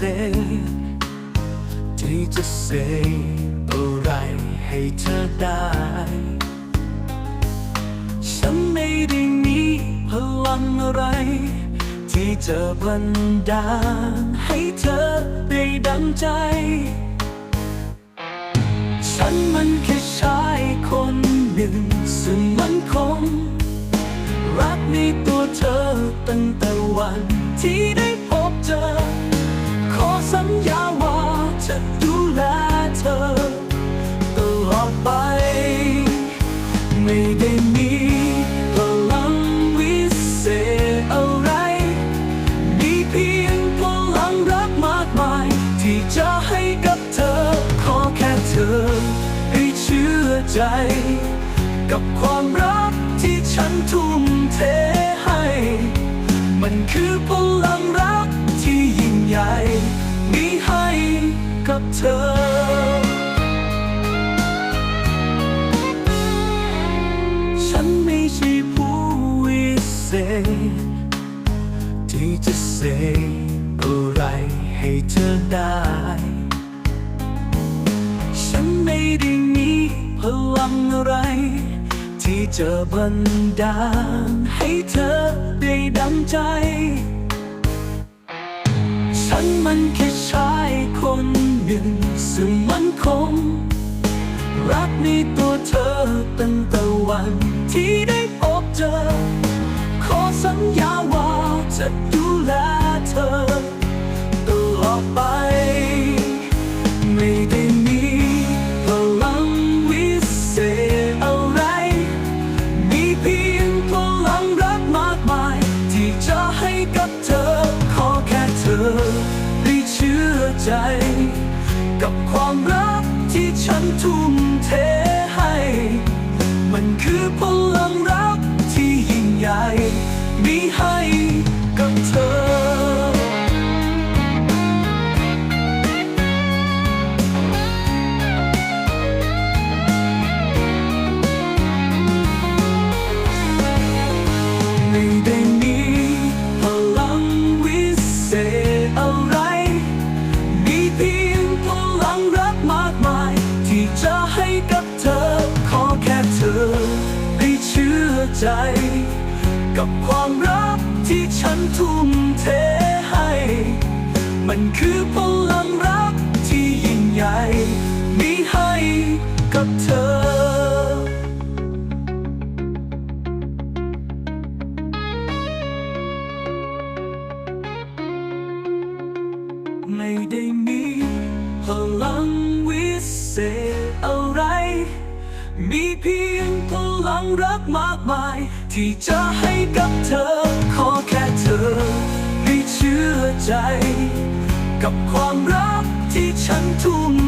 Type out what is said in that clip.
ที่จะเสกอะไรให้เธอได้ ฉันไม่ได้มีพลังอะไร ที่จะบันดาลให้เธอได้ดังใจ ฉันมันแค่ชายคนหนึ่งซึ่งมันคง รักในตัวเธอตั้งแต่วันที่ ใจ กับความรักที่ฉันทุ่มเทให้ มันคือพลังรักที่ยิ่งใหญ่ มีให้กับเธอฉันไม่ใช่ผู้วิเศษที่จะเสกอะไรให้เธอได้ ฉันไม่ได้ พลังอะไร ที่จะบันดาลให้เธอได้ดังใจ ฉันมันแค่ชายคนหนึ่งซึ่งมันคง รักในตัวเธอตั้งแต่วันที่ได้พบเจอ ขอสัญญาว่าจะดูแลเธอ อได้เชื่อใจ กับความรักที่ฉันทุ่มเทให้ มันคือพลังรักที่ยิ่งใหญ่มีให้ ใจ กับความรักที่ฉันทุ่มเทให้ มันคือพลังรักที่ยิ่งใหญ่มีให้กับเธอไม่ได้มีพลังวิเศษอะไร มีเพียง ลังรักมากมาย ที่จะให้กับเธอ ขอแค่เธอให้เชื่อใจ กับความรักที่ฉันทุ่ม